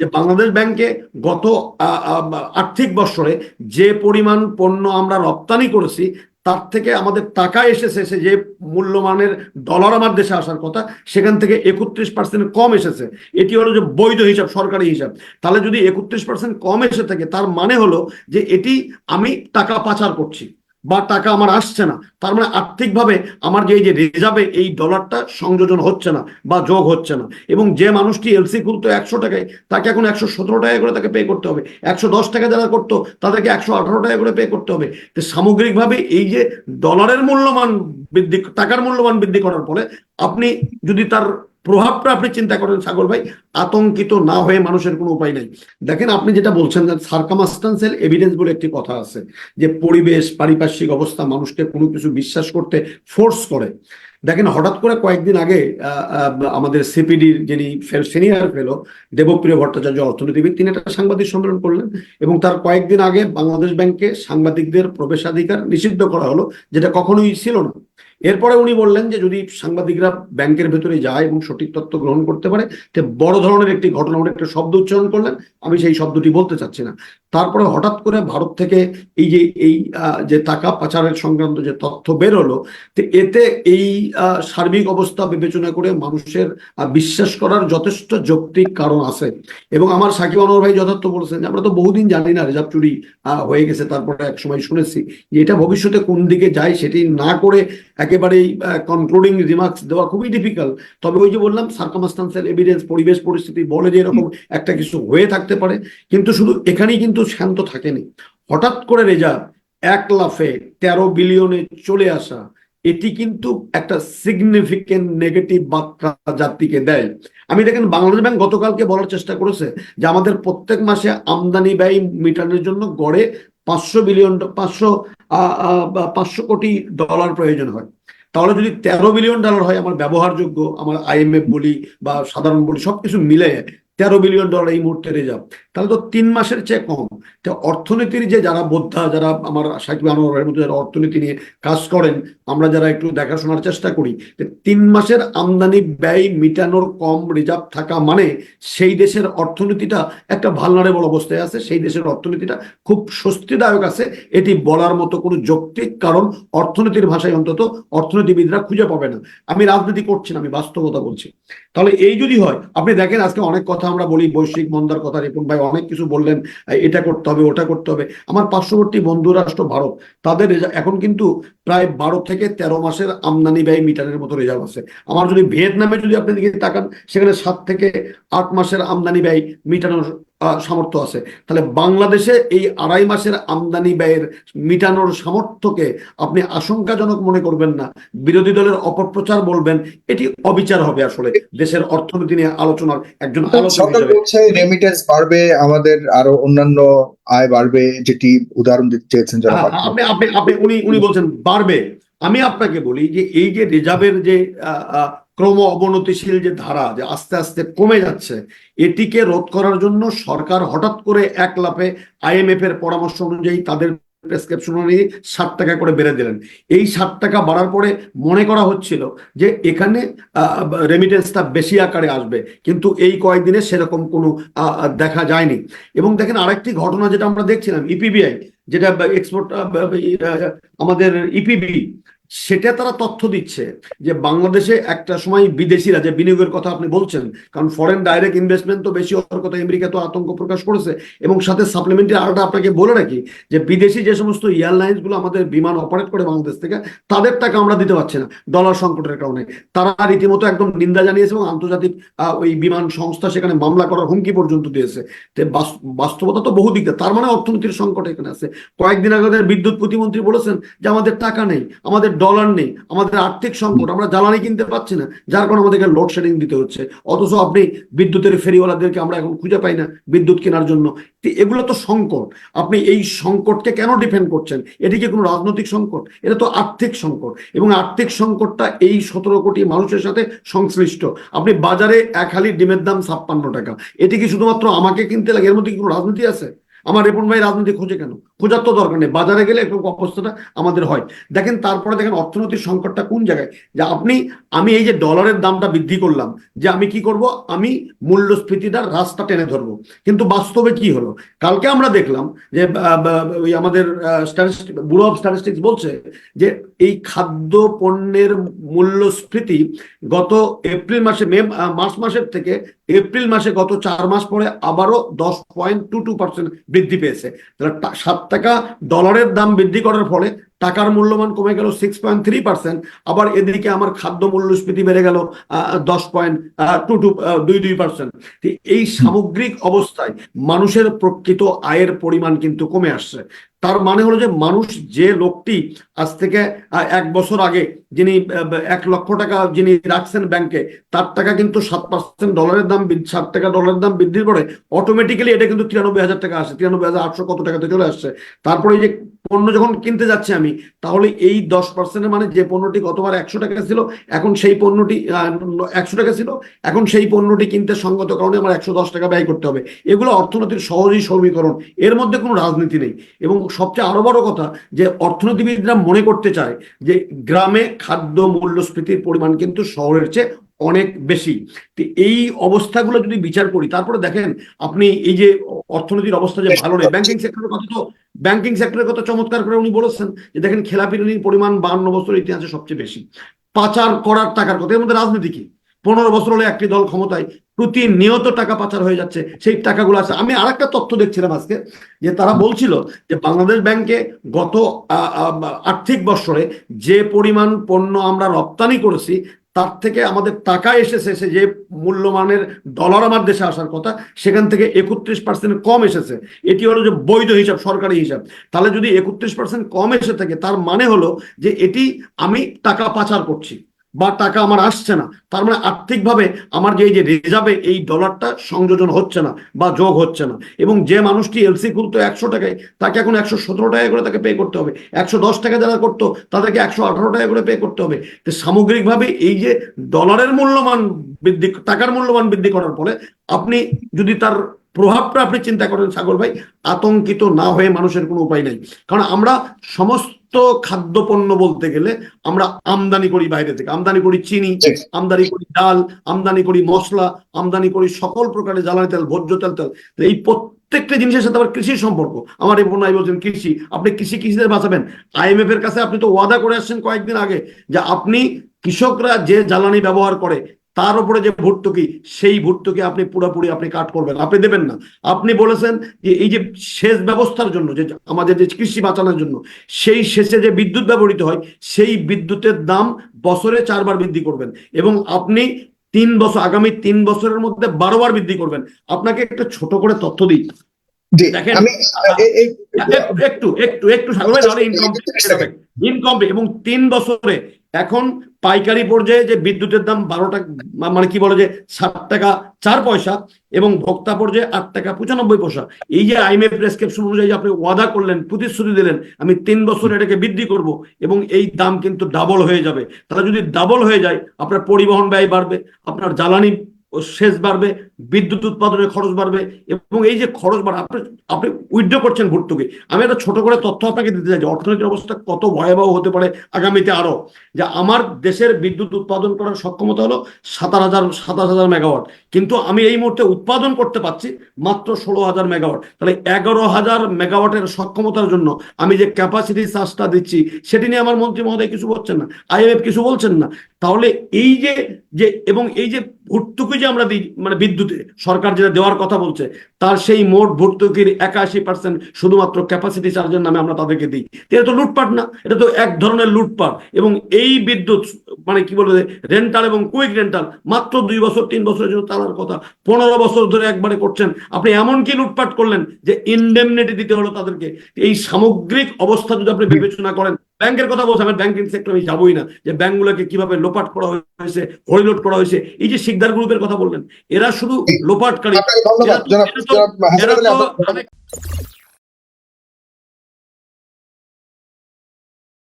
যে বাংলাদেশ ব্যাংকে গত আর্থিক বছরে যে পরিমাণ পণ্য আমরা রপ্তানি করেছি, তার থেকে আমাদের টাকা এসেছে, সে যে মূল্যমানের ডলার আমার দেশে আসার কথা, সেখান থেকে একত্রিশ পার্সেন্ট কম এসেছে। এটি হলো যে বৈধ হিসাব, সরকারি হিসাব। তাহলে যদি একত্রিশ পার্সেন্ট কম এসে থাকে, তার মানে হলো যে এটি আমি টাকা পাচার করছি। বা টাকা আমার আসছে না, তার মানে আর্থিকভাবে আমার যে এই যে রিজার্ভে এই ডলারটা সংযোজন হচ্ছে না বা যোগ হচ্ছে না। এবং যে মানুষটি এলসি খুলতো একশো টাকায়, তাকে এখন একশো সতেরো টাকা করে তাকে পে করতে হবে। একশো দশ টাকা যারা করতো, তাদেরকে একশো আঠারো টাকা করে পে করতে হবে। তো সামগ্রিকভাবে এই যে ডলারের মূল্যমান বৃদ্ধি, টাকার মূল্যমান বৃদ্ধি করার ফলে আপনি যদি তার প্রভাবটা আপনি চিন্তা করেন সাগর ভাই, আতঙ্কিত না হয়ে মানুষের কোনো উপায় নাই। দেখেন আপনি যেটা বলছেন যে সার্কামাস্টান্সিয়াল এভিডেন্স বলে একটি কথা আছে, যে পরিবেশ, পারিপার্শ্বিক অবস্থা মানুষকে কোনো কিছু বিশ্বাস করতে ফোর্স করে। দেখেন হঠাৎ করে কয়েকদিন আগে আমাদের সিপিডির যিনি সিনিয়র ফেলো দেবপ্রিয় ভট্টাচার্য অর্থনীতিবিদ, তিনি একটা সাংবাদিক সম্মেলন করলেন এবং তার কয়েকদিন আগে বাংলাদেশ ব্যাংকে সাংবাদিকদের প্রবেশাধিকার নিষিদ্ধ করা হলো, যেটা কখনোই ছিল না। এরপরে উনি বললেন যে যদি সাংবাদিকরা ব্যাংকের ভেতরে যায় এবং সঠিক তথ্য গ্রহণ করতে পারে, তে বড় ধরনের একটি ঘটনা, উনি একটা শব্দ উচ্চারণ করলেন, আমি সেই শব্দটি বলতে চাচ্ছি না। তারপরে হঠাৎ করে ভারত থেকে এই যে এই যে টাকা পাচারের সংক্রান্ত যে তথ্য বের হলো, তো এতে এই সার্বিক অবস্থা বিবেচনা করে মানুষের বিশ্বাস করার যথেষ্ট যৌক্তিক কারণ আছে। এবং আমার সাকিব আনোয়ার ভাই যথার্থ বলেছেন যে, আমরা তো বহুদিন জানি না রিজার্ভ চুরি হয়ে গেছে, তারপরে এক সময় শুনেছি। যে এটা ভবিষ্যতে কোন দিকে যায় সেটি না করে একেবারেই কনক্লুডিং রিমার্কস দেওয়া খুবই ডিফিকাল্ট তবে ওই যে বললাম সার্কামস্টান্সিয়াল এভিডেন্স পরিবেশ পরিস্থিতি বলে যে এরকম একটা কিছু হয়ে থাকতে পারে, কিন্তু শুধু এখানেই কিন্তু শান্ত থাকেনি। হঠাৎ করে রেজাল্ট এক লাফে তেরো বিলিয়নে চলে আসা, এটি কিন্তু একটা সিগনিফিকেন্ট নেগেটিভ বার্তা জাতিকে দেয়। আমি দেখেন, বাংলাদেশ ব্যাংক গতকালকে বলার চেষ্টা করেছে যে আমাদের প্রত্যেক মাসে আমদানি ব্যয় মিটানোর জন্য গড়ে পাঁচশো বিলিয়ন, পাঁচশো পাঁচশো কোটি ডলার প্রয়োজন হয়। তাহলে যদি তেরো বিলিয়ন ডলার হয়, আমার ব্যবহারযোগ্য, আমার আইএমএফ বলি বা সাধারণ বলি, সবকিছু মিলে তেরো বিলিয়ন ডলার এই মুহূর্তে রিজার্ভ তাহলে তো তিন মাসের চেয়ে কম। তো অর্থনীতির যে যারা বোদ্ধা, যারা আমার সাকিব আনোয়ারের মতো যারা অর্থনীতি নিয়ে কাজ করেন, আমরা যারা একটু দেখাশোনার চেষ্টা করি তিন মাসের আমদানি ব্যয় মিটানোর কম রিজার্ভ থাকা মানে সেই দেশের অর্থনীতিটা একটা ভালনারেবল অবস্থায় আছে, সেই দেশের অর্থনীতিটা খুব স্বস্তিদায়ক আছে। এটি বলার মতো কোনো যৌক্তিক কারণ অর্থনীতির ভাষায় অন্তত অর্থনীতিবিদরা খুঁজে পাবে না। আমি রাজনীতি করছি না, আমি বাস্তবতা বলছি। তাহলে এই যদি হয়, আপনি দেখেন আজকে অনেক কথা আমরা বলি, বৈশ্বিক মন্দার কথা, রিপন ভাই অনেক কিছু বললেন এটা করতে হবে, ওটা করতে হবে। আমার পার্শ্ববর্তী বন্ধু রাষ্ট্র ভারত, তাদের এখন কিন্তু প্রায় বারো থেকে তেরো মাসের আমদানি ব্যয় মিটারের মতো রেজাল্ট আছে। আমার যদি ভিয়েতনামে যদি আপনি দিকে তাকান, সেখানে সাত থেকে আট মাসের আমদানি ব্যয় মিটানোর সামর্থ্য আছে। তাহলে বাংলাদেশে এই আড়াই মাসের আমদানি ব্যয়ের মিটানোর সামর্থ্যকে আপনি আশঙ্কাজনক মনে করবেন না। বিরোধী দলের অপপ্রচার বলবেন এটি অবিচার হবে আসলে। দেশের অর্থনীতি নিয়ে আলোচনার একজন সরকার বলছে রেমিটেন্স বাড়বে আমাদের আরও অন্যান্য আয় বাড়বে যেটি উদাহরণ দিতে চেয়েছেন আপনি আপনি আপনি উনি উনি বলছেন বাড়বে। আমি আপনাকে বলি যে এই যে রিজার্ভের যে ক্রম অবনতিশীল যে ধারা যে আস্তে আস্তে কমে যাচ্ছে, এটিকে রোধ করার জন্য সরকার হঠাৎ করে এক লাফে আইএমএফ এর পরামর্শ অনুযায়ী তাদের প্রেসক্রিপশন অনুযায়ী ষাট টাকা করে বেড়ে দিলেন। এই ষাট টাকা বাড়ার পরে মনে করা হচ্ছিল যে এখানে রেমিটেন্সটা বেশি আকারে আসবে, কিন্তু এই কয়েকদিনে সেরকম কোনো দেখা যায়নি। এবং দেখেন আরেকটি ঘটনা যেটা আমরা দেখছিলাম ইপিবিআই যেটা এক্সপোর্ট আমাদের ইপিবি সেটা তারা তথ্য দিচ্ছে যে বাংলাদেশে একটা সময় বিদেশিরা যে বিনিয়োগের কথা আপনি বলছেন, কারণ ফরেন ডাইরেক্ট ইনভেস্টমেন্ট তো বেশি হওয়ার কথা আমেরিকা তো আতঙ্ক প্রকাশ করেছে, এবং সাথে সাপ্লিমেন্টারি আরেকটা আপনাকে বলে রাখি যে বিদেশি যে সমস্ত এয়ারলাইন্সগুলো আমাদের বিমান অপারেট করে বাংলাদেশ থেকে, তাদের টাকা আমরা দিতে পারছি না ডলার সংকটের কারণে তারা রীতিমতো একদম নিন্দা জানিয়েছে এবং আন্তর্জাতিক ওই বিমান সংস্থা সেখানে মামলা করার হুমকি পর্যন্ত দিয়েছে বাস্তবতা তো বহু দিক দিয়ে। তার মানে অর্থনীতির সংকট এখানে আছে কয়েকদিন আগে বিদ্যুৎ প্রতিমন্ত্রী বলেছেন যে আমাদের টাকা নেই, আমাদের ডলার নেই, আমাদের আর্থিক সংকট আমরা জ্বালানি কিনতে পারছি না, যার কারণে আমাদেরকে লোডশেডিং দিতে হচ্ছে। অথচ আপনি বিদ্যুতের ফেরিওয়ালাদেরকে আমরা এখন খুঁজে পাই না বিদ্যুৎ কেনার জন্য। এগুলো তো সংকট। আপনি এই সংকটকে কেন ডিফেন্ড করছেন? এটি কি কোনো রাজনৈতিক সংকট? এটা তো আর্থিক সংকট। এবং আর্থিক সংকটটা এই সতেরো কোটি মানুষের সাথে সংশ্লিষ্ট। আপনি বাজারে এক হালি ডিমের দাম ছাপ্পান্ন টাকা। এটি কি শুধুমাত্র আমাকে কিনতে লাগে? এর মধ্যে কি কোনো রাজনীতি আছে? আমার রেপন ভাই রাজনীতি খোঁজে কেন? খোঁজার তো দরকার নেই। বাজারে গেলে এরকম অবস্থাটা আমাদের হয়। দেখেন, তারপরে দেখেন অর্থনৈতিক সংকটটা কোন জায়গায়? যে আপনি, আমি এই যে ডলারের দামটা বৃদ্ধি করলাম, যে আমি কি করব? আমি মূল্যস্ফীতিটার রাস্তা টেনে ধরবো। কিন্তু বাস্তবে কি হলো? কালকে আমরা দেখলাম যে ওই আমাদের ব্যুরো অফ স্ট্যাটিস্টিক্স বলছে যে, এই খাদ্য পণ্যের মূল্যস্ফীতি গত এপ্রিল মাসে, মে মার্চ মাসের থেকে এপ্রিল মাসে গত চার মাস পরে আবারও দশ পয়েন্ট টু টু পার্সেন্ট বৃদ্ধি পেয়েছে। তাহলে সাত টাকা ডলারের দাম বৃদ্ধি করার ফলে টাকার মূল্যমান কমে গেল সিক্স পয়েন্ট থ্রি পার্সেন্ট আবার এদিকে আমার খাদ্য মূল্যস্ফীতি বেড়ে গেল দশ পয়েন্ট টু টু দুই দুই পার্সেন্ট এই সামগ্রিক অবস্থায় মানুষের প্রকৃত আয়ের পরিমাণ কিন্তু কমে আসছে। তার মানে হলো যে মানুষ যে লোকটি আজ থেকে এক বছর আগে যিনি এক লক্ষ টাকা যিনি রাখছেন ব্যাংকে তার টাকা কিন্তু সাত পার্সেন্ট ডলারের দাম সাত টাকা ডলারের দাম বৃদ্ধির পরে অটোমেটিক্যালি এটা কিন্তু তিরানব্বই হাজার টাকা আসে তিরানব্বই হাজার আটশো কত টাকাতে চলে আসছে। তারপরে এই যে পণ্য যখন কিনতে যাচ্ছি আমি, তাহলে এই দশ পার্সেন্টের মানে যে পণ্যটি গতবার একশো টাকা ছিল, এখন সেই পণ্যটি একশো টাকা ছিল, এখন সেই পণ্যটি কিনতে সঙ্গত কারণে আমার একশো দশ টাকা ব্যয় করতে হবে। এগুলো অর্থনীতির সহজেই সমীকরণ। এর মধ্যে কোনো রাজনীতি নেই। এবং সবচেয়ে আরও বড় কথা যে অর্থনীতিবিদরা মনে করতে চায় যে গ্রামে খাদ্য মূল্যস্ফীতির পরিমাণ কিন্তু শহরের চেয়ে অনেক বেশি। এই অবস্থাগুলো যদি বিচার করি, তারপরে দেখেন, আপনি এই যে অর্থনীতির অবস্থা যে ভালো নেই ব্যাংকিং সেক্টরের কথা তো ব্যাংকিং সেক্টরের কথা চমৎকার করে উনি বলেছেন যে, দেখেন খেলাপি ঋণের পরিমাণ বান্ন বছরের ইতিহাসে সবচেয়ে বেশি। পাচার করার টাকার কথা, এর মধ্যে রাজনীতি কি? পনেরো বছর হলে একটি দল ক্ষমতায়, প্রতিনিয়ত টাকা পাচার হয়ে যাচ্ছে, সেই টাকাগুলো আছে। আমি আরেকটা তথ্য দেখছিলাম আজকে, যে তারা বলছিল যে, বাংলাদেশ ব্যাংকে গত আর্থিক বছরে যে পরিমাণ পণ্য আমরা রপ্তানি করেছি তার থেকে আমাদের টাকা এসেছে, সে যে মূল্যমানের ডলার আমার দেশে আসার কথা, সেখান থেকে একত্রিশ পার্সেন্ট কম এসেছে। এটি হলো যে বৈধ হিসাব, সরকারি হিসাব। তাহলে যদি একত্রিশ পার্সেন্ট কম এসে থাকে, তার মানে হলো যে এটি আমি টাকা পাচার করছি। বা টাকা আমার আসছে না, তার মানে আর্থিকভাবে আমার যে এই যে রিজার্ভে এই ডলারটা সংযোজন হচ্ছে না বা যোগ হচ্ছে না। এবং যে মানুষটি এলসি খুলতো একশো টাকায়, তাকে এখন একশো সতেরো টাকা করে তাকে পে করতে হবে। একশো দশ টাকা যারা করতো, তাদেরকে একশো আঠারো টাকা করে পে করতে হবে। তো সামগ্রিকভাবে এই যে ডলারের মূল্যমান বৃদ্ধি, টাকার মূল্যমান বৃদ্ধি করার ফলে আপনি যদি তার প্রভাবটা আপনি চিন্তা করেন সাগর ভাই, আতঙ্কিত না হয়ে মানুষের কোনো উপায় নাই। কারণ আমরা সমস্ত খাদ্যপণ্য বলতে গেলে আমরা আমদানি করি বাইরে থেকে। আমদানি করি চিনি আমদানি করি ডাল আমদানি করি মশলা আমদানি করি সকল প্রকারের জ্বালানি তেল ভোজ্য তেল তেল। এই প্রত্যেকটা জিনিসের সাথে আবার কৃষির সম্পর্ক। আমার এই বোনাই বলছেন কৃষি আপনি কৃষি কৃষিদের বাঁচাবেন? আইএমএফ এর কাছে আপনি তো ওয়াদা করে আসছেন কয়েকদিন আগে যে আপনি কৃষকরা যে জ্বালানি ব্যবহার করে তার উপরে যে ভর্তুকি, সেই ভর্তুকি আপনি পুরোপুরি আপনি কাট করবেন। আপনি দেবেন না। আপনি বলেছেন যে এই যে সেচ ব্যবস্থার জন্য, যে আমাদের যে কৃষি বাঁচানোর জন্য, সেই সেচে যে বিদ্যুৎ ব্যবহৃত হয়, সেই বিদ্যুতের দাম বছরে চারবার বৃদ্ধি করবেন এবং আপনি তিন বছর, আগামী তিন বছরের মধ্যে বারোবার বৃদ্ধি করবেন। আপনাকে একটা ছোট করে তথ্য দিই। দেখেন, একটু একটু একটু ইনকমপ্লিট এবং তিন বছরে এখন পাইকারি পর্যায়ে যে বিদ্যুতের দাম বারো টাকা মানে কি বলে যে ষাট টাকা চার পয়সা এবং ভোক্তা পর্যায়ে আট টাকা পঁচানব্বই পয়সা। এই যে আইএমএফ প্রেসক্রিপশন অনুযায়ী আপনি ওয়াদা করলেন প্রতিশ্রুতি দিলেন আমি তিন বছর এটাকে বৃদ্ধি করব এবং এই দাম কিন্তু ডাবল হয়ে যাবে। তাহলে যদি ডাবল হয়ে যায় আপনার পরিবহন ব্যয় বাড়বে আপনার জ্বালানি সেচ বাড়বে, বিদ্যুৎ উৎপাদনের খরচ বাড়বে এবং এই যে খরচ বাড়ে, আপনি আপনি উইথড্র করছেন ভর্তুকি। আমি একটা ছোট করে তথ্য আপনাকে দিতে চাই যে অর্থনৈতিক অবস্থা কত ভয়াবহ হতে পারে আগামীতে আরও যে আমার দেশের বিদ্যুৎ উৎপাদন করার সক্ষমতা হলো সাতাশ হাজার সাতাশ হাজার মেগাওয়াট। কিন্তু আমি এই মুহূর্তে উৎপাদন করতে পারছি মাত্র ষোলো হাজার মেগাওয়াট। তাহলে এগারো হাজার মেগাওয়াটের সক্ষমতার জন্য আমি যে ক্যাপাসিটি চার্জটা দিচ্ছি, সেটি নিয়ে আমার মন্ত্রী মহোদয় কিছু বলছেন না আইএমএফ কিছু বলছেন না। তাহলে এই যে যে, এবং এই যে ভর্তুকি যে আমরা দিই মানে বিদ্যুতে, সরকার যেটা দেওয়ার কথা বলছে, তার সেই মোট ভর্তুকির একাশি পার্সেন্ট শুধুমাত্র ক্যাপাসিটি চার্জের নামে আমরা তাদেরকে দিই। এটা তো লুটপাট না, এটা তো এক ধরনের লুটপাট। এবং এই বিদ্যুৎ মানে কি বলবে রেন্টাল এবং কুইক রেন্টাল মাত্র দুই বছর, তিন বছরের জন্য চালার কথা। পনেরো বছর ধরে একবারে করছেন। আপনি এমন কি লুটপাট করলেন যে ইনডেমনিটি দিতে হলো তাদেরকে? এই সামগ্রিক অবস্থা যদি আপনি বিবেচনা করেন ব্যাংকের কথা বলছে আমি ব্যাংকিং সেক্টর আমি যাবোই না। যে ব্যাংকগুলোকে কীভাবে লোপাট করা হয়েছে হরিলোট করা হয়েছে এই যে শিকদার গ্রুপের কথা বললেন এরা শুধু লোপাটকারী।